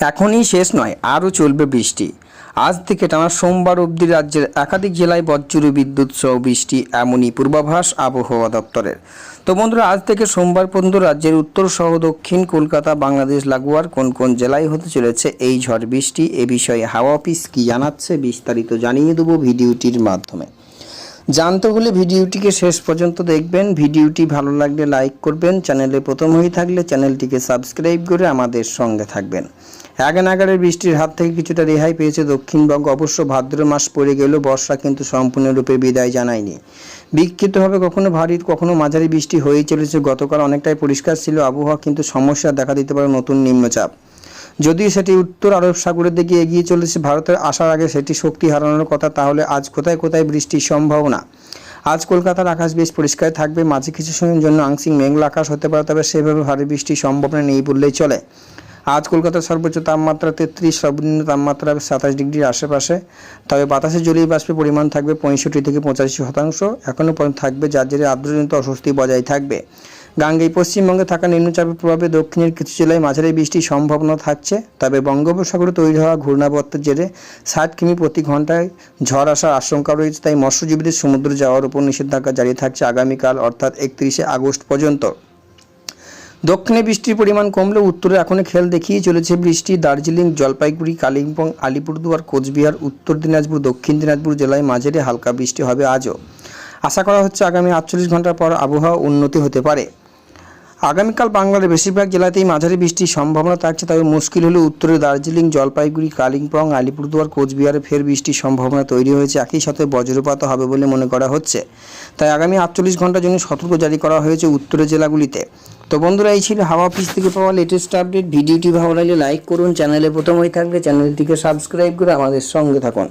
এখনই শেষ নয়, আরও চলবে বৃষ্টি। আজ থেকে টানা সোমবার অবধি রাজ্যের একাধিক জেলায় বজ্র বিদ্যুৎ সহ বৃষ্টি, এমনই পূর্বাভাস আবহাওয়া দপ্তরের। তো বন্ধুরা, আজ থেকে সোমবার পর্যন্ত রাজ্যের উত্তর সহ দক্ষিণ কলকাতা, বাংলাদেশ, লাগোয়ার কোন কোন জেলায় হতে চলেছে এই ঝড় বৃষ্টি, এ বিষয়ে হাওয়া অফিস কি জানাচ্ছে বিস্তারিত জানিয়ে দেবো ভিডিওটির মাধ্যমে। জানতে হলে ভিডিওটিকে শেষ পর্যন্ত দেখবেন। ভিডিওটি ভালো লাগলে লাইক করবেন। চ্যানেলে প্রথম হয়ে থাকলে চ্যানেলটিকে সাবস্ক্রাইব করে আমাদের সঙ্গে থাকবেন। এক নাগারের বৃষ্টির হাত থেকে কিছুটা রেহাই পেয়েছে দক্ষিণবঙ্গ। অবশ্য ভাদ্র মাস পড়ে গেলেও বর্ষা কিন্তু সম্পূর্ণরূপে বিদায় জানায়নি। বিক্ষিপ্তভাবে কখনো ভারী, কখনো মাঝারি বৃষ্টি হয়েই চলেছে। গতকাল অনেকটাই পরিষ্কার ছিল। আবহাওয়া কিন্তু সমস্যা দেখা দিতে পারে নতুন নিম্নচাপ। যদিও সেটি উত্তর আরব সাগরের দিকে এগিয়ে চলেছে, ভারতের আসার আগে সেটি শক্তি হারানোর কথা, তাহলে আজ কোথায় কোথায় বৃষ্টির সম্ভাবনা? আজ কলকাতার আকাশ বেশ পরিষ্কার থাকবে, মাঝে কিছু সময়ের জন্য আংশিক মেঘলা আকাশ হতে পারে, তবে সেভাবে ভারী বৃষ্টির সম্ভাবনা নেই বললেই চলে। আজ কলকাতার সর্বোচ্চ তাপমাত্রা তেত্রিশ, সর্বনিম্ন তাপমাত্রা সাতাশ ডিগ্রির আশেপাশে, তবে বাতাসে জলীয় বাষ্পের পরিমাণ থাকবে পঁয়ষট্টি থেকে পঁচাশি শতাংশ, এখনও পর্যন্ত থাকবে, যার জেরে আর্দ্রজনিত অস্বস্তি বজায় থাকবে। গাঙ্গেয় পশ্চিমবঙ্গে থাকা নিম্নচাপের প্রভাবে দক্ষিণের কিছু জেলায় মাঝারি বৃষ্টির সম্ভাবনা থাকছে। তবে বঙ্গোপসাগরে তৈরি হওয়া ঘূর্ণাবর্তের জেরে ষাট কিমি প্রতি ঘন্টায় ঝড় আসার আশঙ্কা রয়েছে, তাই মৎস্যজীবীদের সমুদ্রে যাওয়ার উপর নিষেধাজ্ঞা জারি থাকছে আগামীকাল, অর্থাৎ একত্রিশে আগস্ট পর্যন্ত। দক্ষিণে বৃষ্টির পরিমাণ কমলেও উত্তরে এখনও খেল দেখিয়ে চলেছে বৃষ্টি। দার্জিলিং, জলপাইগুড়ি, কালিম্পং, আলিপুরদুয়ার, কোচবিহার, উত্তর দিনাজপুর, দক্ষিণ দিনাজপুর জেলায় মাঝারি হালকা বৃষ্টি হবে আজও। আশা করা হচ্ছে আগামী আটচল্লিশ ঘণ্টার পর আবহাওয়া উন্নতি হতে পারে। আগামীকাল বাংলার বেশিরভাগ জেলাতেই মাঝারি বৃষ্টির সম্ভাবনা থাকছে, তবে মুশকিল হলে উত্তরে দার্জিলিং, জলপাইগুড়ি, কালিম্পং, আলিপুরদুয়ার, কোচবিহারে ফের বৃষ্টির সম্ভাবনা তৈরি হয়েছে। একই সাথে বজ্রপাত হবে বলে মনে করা হচ্ছে। তাই আগামী আটচল্লিশ ঘণ্টার জন্য সতর্ক জারি করা হয়েছে উত্তরের জেলাগুলিতে। তো বন্ধুরা, এই ছিল হাওয়া অফিস থেকে পাওয়া লেটেস্ট আপডেট ভিডিওটি ভালো লাগলে লাইক করুন। চ্যানেলে প্রথম হয়ে থাকলে চ্যানেলটিকে সাবস্ক্রাইব করে আমাদের সঙ্গে থাকুন।